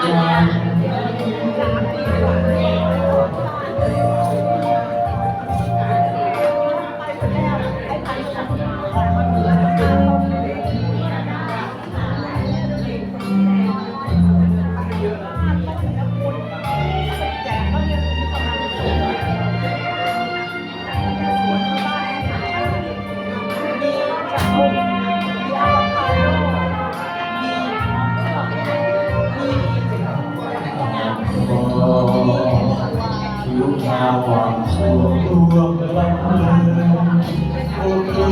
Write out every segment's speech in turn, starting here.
ไห้าวหวังทั่ดวงวันโอเอ๋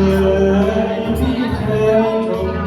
ที่เคย